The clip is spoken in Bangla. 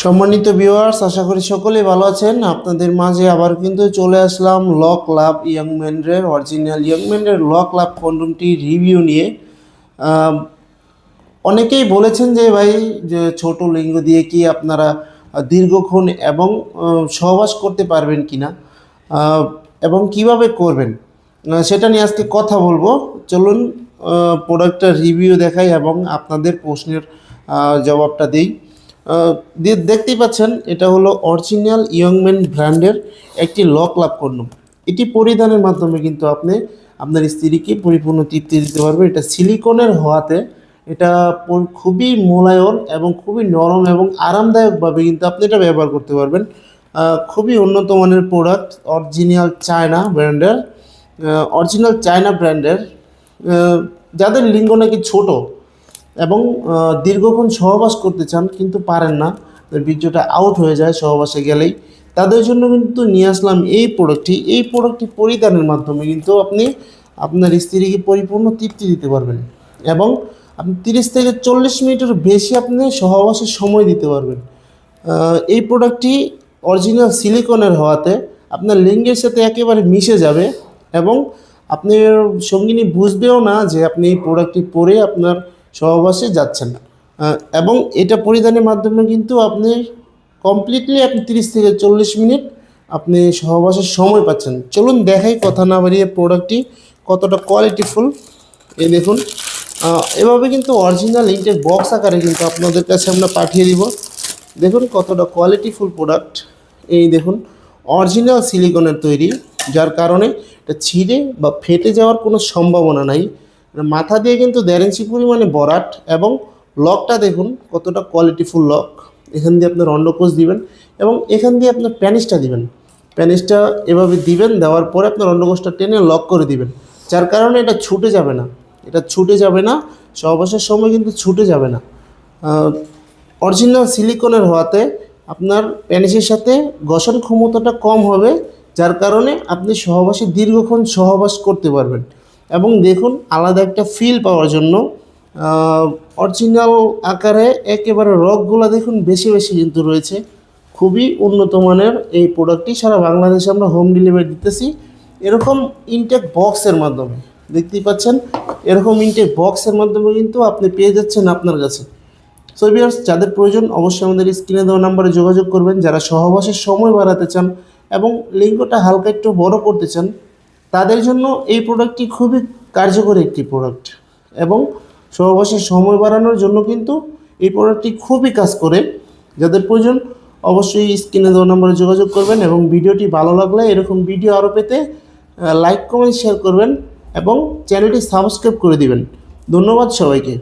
সম্মানিত ভিউয়ার্স আশা করি সকলেই ভালো আছেন। আপনাদের মাঝে আবার কিন্তু চলে আসলাম ল ক্লাব ইয়াংম্যানের অরিজিনাল ইয়াংম্যানের ল ক্লাব কন্ডমটি রিভিউ নিয়ে। অনেকেই বলেছেন যে ভাই যে ছোট লিঙ্গ দিয়ে কি আপনারা দীর্ঘক্ষণ এবং সহবাস করতে পারবেন কিনা? আহ, এবং কীভাবে করবেন? সেটা নিয়ে আজকে কথা বলব। চলুন প্রোডাক্টটা রিভিউ দেখাই এবং আপনাদের প্রশ্নের জবাবটা দিই। দেখতেই পাচ্ছেন, এটা হলো অরিজিনাল ইয়ংম্যান ব্র্যান্ডের একটি লক লাভ কন্ডম এটি পরিধানের মাধ্যমে কিন্তু আপনি আপনার স্ত্রীকে পরিপূর্ণ তৃপ্তি দিতে পারবেন। এটা সিলিকনের হওয়াতে এটা খুবই মোলায়ন এবং খুবই নরম এবং আরামদায়কভাবে কিন্তু আপনি এটা ব্যবহার করতে পারবেন। খুবই উন্নত মানের প্রোডাক্ট অরিজিনাল চায়না ব্র্যান্ডের অরিজিনাল চায়না ব্র্যান্ডের যাদের লিঙ্গ নাকি ছোট এবং দীর্ঘক্ষণ সহবাস করতে চান কিন্তু পারেন না। বীর্যটা আউট হয়ে যায় সহবাসে গেলেই। তাদের জন্য কিন্তু নিয়ে আসলাম এই প্রোডাক্টটি এই প্রোডাক্টটি পরিধানের মাধ্যমে কিন্তু আপনি আপনার স্ত্রীকে পরিপূর্ণ তৃপ্তি দিতে পারবেন এবং আপনি তিরিশ থেকে চল্লিশ মিনিটের বেশি আপনি সহবাসের সময় দিতে পারবেন। এই প্রোডাক্টটি অরিজিনাল সিলিকনের হওয়াতে আপনার লিঙ্গের সাথে একেবারে মিশে যাবে এবং আপনি সঙ্গিনী বুঝবেও না যে আপনি এই প্রোডাক্টটি পরে আপনার সহবাসে যাচ্ছেন আহ, এবং এটা পরিধানের মাধ্যমে কিন্তু আপনি কমপ্লিটলি আপনি তিরিশ থেকে চল্লিশ মিনিট আপনি সহবাসের সময় পাচ্ছেন। চলুন দেখাই কথা না বাড়িয়ে প্রোডাক্টটি কতটা কোয়ালিটিফুল এই দেখুন এভাবে কিন্তু অরিজিনাল ইন্টেক বক্স আকারে কিন্তু আপনাদের কাছে আমরা পাঠিয়ে দিব। দেখুন কতটা কোয়ালিটিফুল প্রোডাক্ট এই দেখুন অরিজিনাল সিলিকনের তৈরি যার কারণে এটা ছিঁড়ে বা ফেটে যাওয়ার কোনো সম্ভাবনা নাই। মাথা দিয়ে কিন্তু দেড় ইঞ্চি পরিমাণে বরাট এবং লকটা দেখুন কতটা কোয়ালিটিফুল লক এখান দিয়ে আপনার অন্ডকোষ দিবেন এবং এখান দিয়ে আপনার প্যানিসটা দিবেন। প্যানিসটা এভাবে দিবেন, দেওয়ার পরে আপনার অন্ডকোষটা টেনে লক করে দিবেন। যার কারণে এটা ছুটে যাবে না। এটা ছুটে যাবে না সহবাসের সময় কিন্তু ছুটে যাবে না। অরিজিনাল সিলিকনের হওয়াতে আপনার প্যানিসের সাথে গঠন ক্ষমতাটা কম হবে, যার কারণে আপনি সহবাসে দীর্ঘক্ষণ সহবাস করতে পারবেন। এবং দেখুন আলাদা একটা ফিল পাওয়ার জন্য অরিজিনাল আকারে একেবারে রকগুলো দেখুন বেশি বেশি কিন্তু রয়েছে। খুবই উন্নত মানের এই প্রোডাক্টটি সারা বাংলাদেশে আমরা হোম ডেলিভারি দিতেছি। এরকম ইনটেক বক্সের মাধ্যমে, দেখতেই পাচ্ছেন? এরকম ইনটেক বক্সের মাধ্যমে কিন্তু আপনি পেয়ে যাচ্ছেন আপনার কাছে। সো যাদের প্রয়োজন অবশ্যই আমাদের স্ক্রিনে দেওয়া নাম্বারে যোগাযোগ করবেন। যারা সহবাসের সময় বাড়াতে চান এবং লিঙ্গটা হালকা একটু বড় করতে চান তাদের জন্য এই প্রোডাক্টটি খুবই কার্যকরী একটি প্রোডাক্ট এবং সহবাসের সময় বাড়ানোর জন্য কিন্তু এই প্রোডাক্টটি খুবই কাজ করে। যাদের প্রয়োজন অবশ্যই স্ক্রিনে দেওয়া নম্বরে যোগাযোগ করবেন এবং ভিডিওটি ভালো লাগলে এরকম ভিডিও আরও পেতে লাইক কমেন্ট শেয়ার করবেন এবং চ্যানেলটি সাবস্ক্রাইব করে দিবেন। ধন্যবাদ সবাইকে।